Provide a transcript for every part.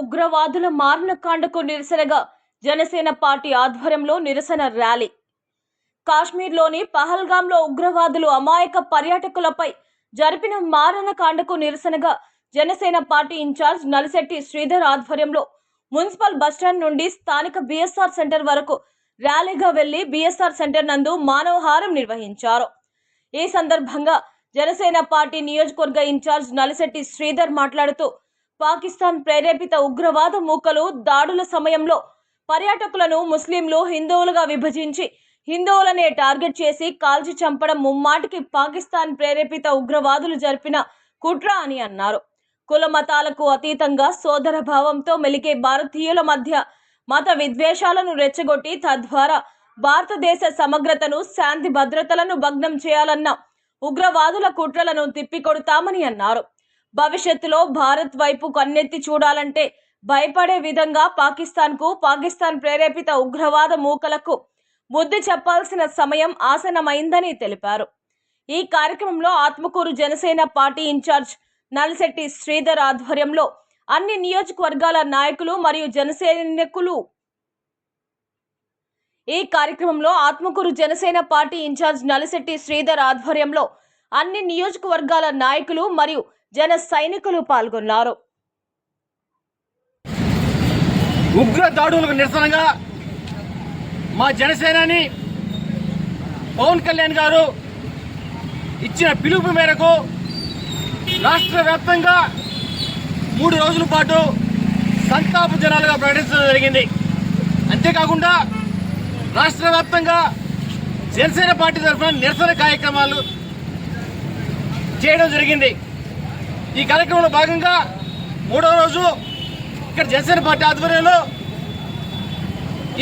ఉగ్రవాదుల మారణకాండకు నిరసనగా జనసేన పార్టీ ఆధ్వర్యంలో నిరసన ర్యాలీ. కాశ్మీర్లోని పహల్గాంలో ఉగ్రవాదులు అమాయక పర్యాటకులపై జరిపిన మారణకాండకు నిరసనగా జనసేన పార్టీ ఇన్ఛార్జ్ నలిశెట్టి శ్రీధర్ ఆధ్వర్యంలో మున్సిపల్ బస్టాండ్ నుండి స్థానిక బీఎస్ఆర్ సెంటర్ వరకు ర్యాలీగా వెళ్ళి బిఎస్ఆర్ సెంటర్ నందు మానవహారం నిర్వహించారు. ఈ సందర్భంగా జనసేన పార్టీ నియోజకవర్గ ఇన్ఛార్జ్ నలిశెట్టి శ్రీధర్ మాట్లాడుతూ పాకిస్తాన్ ప్రేరేపిత ఉగ్రవాద మూకలు దాడుల సమయంలో పర్యాటకులను ముస్లింలు హిందువులుగా విభజించి హిందువులనే టార్గెట్ చేసి కాల్చి చంపడం ముమ్మాటికి పాకిస్తాన్ ప్రేరేపిత ఉగ్రవాదులు జరిపిన కుట్ర అని అన్నారు. కుల మతాలకు అతీతంగా సోదర భావంతో మెలికే భారతీయుల మధ్య మత విద్వేషాలను రెచ్చగొట్టి తద్వారా భారతదేశ సమగ్రతను శాంతి భద్రతలను భగ్నం చేయాలన్న ఉగ్రవాదుల కుట్రలను తిప్పికొడతామని అన్నారు. భవిష్యత్తులో భారత్ వైపు కన్నెత్తి చూడాలంటే భయపడే విధంగా పాకిస్తాన్కు పాకిస్తాన్ ప్రేరేపిత ఉగ్రవాద మూకలకు బుద్ధి చెప్పాల్సిన సమయం ఆసనమైందని తెలిపారు. ఈ కార్యక్రమంలో ఆత్మకూరు జనసేన పార్టీ ఇన్ఛార్జ్ నల్శెట్టి శ్రీధర్ ఆధ్వర్యంలో అన్ని నియోజకవర్గాల నాయకులు మరియు జనసైనికులు ఈ కార్యక్రమంలో ఆత్మకూరు జనసేన పార్టీ ఇన్ఛార్జ్ నలశెట్టి శ్రీధర్ ఆధ్వర్యంలో అన్ని నియోజకవర్గాల నాయకులు మరియు జన సైనికులు పాల్గొన్నారు. ఉగ్ర దాడులకు నిరసనగా మా జనసేనాని పవన్ కళ్యాణ్ గారు ఇచ్చిన పిలుపు మేరకు రాష్ట్ర వ్యాప్తంగా మూడు రోజుల పాటు సంతాప జనాలుగా ప్రకటించడం జరిగింది. అంతేకాకుండా రాష్ట్ర వ్యాప్తంగా జనసేన పార్టీ తరఫున నిరసన కార్యక్రమాలు చేయడం జరిగింది. ఈ కార్యక్రమంలో భాగంగా మూడవ రోజు ఇక్కడ జనసేన పార్టీ ఆధ్వర్యంలో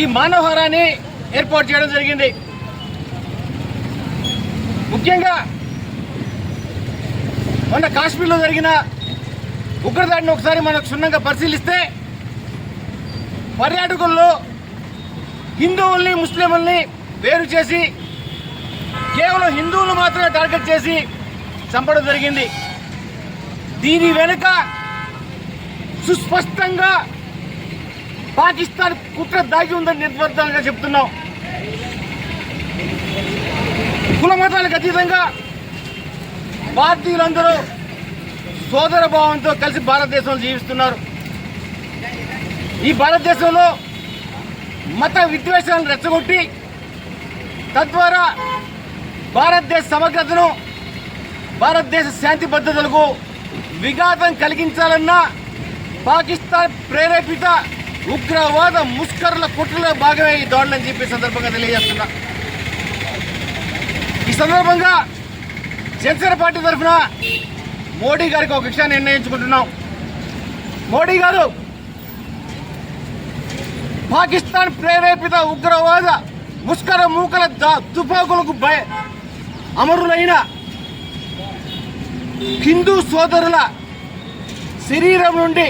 ఈ మానవహారాన్ని ఏర్పాటు చేయడం జరిగింది. ముఖ్యంగా మొన్న కాశ్మీర్లో జరిగిన ఉగ్రదాడిని ఒకసారి మనం క్షుణ్ణంగా పరిశీలిస్తే పర్యాటకుల్లో హిందువుల్ని ముస్లింల్ని వేరు చేసి కేవలం హిందువులు మాత్రమే టార్గెట్ చేసి చంపడం జరిగింది. దీని వెనుక సుస్పష్టంగా పాకిస్తాన్ కుట్ర దాగి ఉందని నిర్వర్తంగా చెప్తున్నాం. కుల మతాలకు అతీతంగా భారతీయులందరూ సోదర భావంతో కలిసి భారతదేశంలో జీవిస్తున్నారు. ఈ భారతదేశంలో మత విద్వేషాలను రెచ్చగొట్టి తద్వారా భారతదేశ సమగ్రతను భారతదేశ శాంతి భద్రతలకు విఘాతం కలిగించాలన్న పాకిస్తాన్ ప్రేరేపిత ఉగ్రవాద ముష్కరుల కుట్రలో భాగమే ఈ దాడులని చెప్పి సందర్భంగా తెలియజేస్తున్నా. ఈ సందర్భంగా జనసేన పార్టీ తరఫున మోడీ గారికి ఒక విషయాన్ని నిర్ణయించుకుంటున్నాం. మోడీ గారు పాకిస్తాన్ ప్రేరేపిత ఉగ్రవాద ముష్కర మూకల తుపాకులకు భయ అమరులైన హిందూ సోదరుల శరీరం నుండి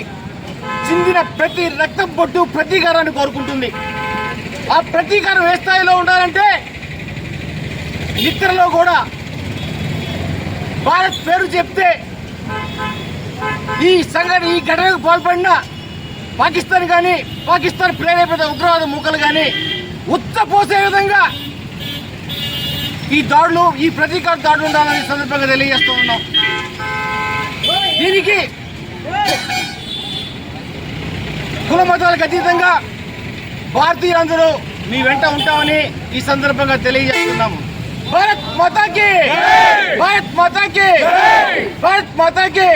చిందిన ప్రతి రక్తం పొట్టు ప్రతీకారాన్ని కోరుకుంటుంది. ఆ ప్రతీకారం ఏ స్థాయిలో ఉండాలంటే నిద్రలో కూడా భారత్ పేరు చెప్తే ఈ సంఘటన ఈ ఘటనకు పాల్పడిన పాకిస్తాన్ కానీ పాకిస్తాన్ ప్రేరేపిత ఉగ్రవాద మూకలు కానీ ఉత్తపోసే విధంగా ఈ దాడులు ఈ ప్రతీకార దాడులు ఉండాలని సందర్భంగా తెలియజేస్తూ ఉన్నాం. దీనికి కుల మతాలకు అతీతంగా భారతీయులందరూ మీ వెంట ఉంటామని ఈ సందర్భంగా తెలియజేస్తున్నాము. భారత్ మాతాకి భారత్ మాతాకి భారత్ మాతాకి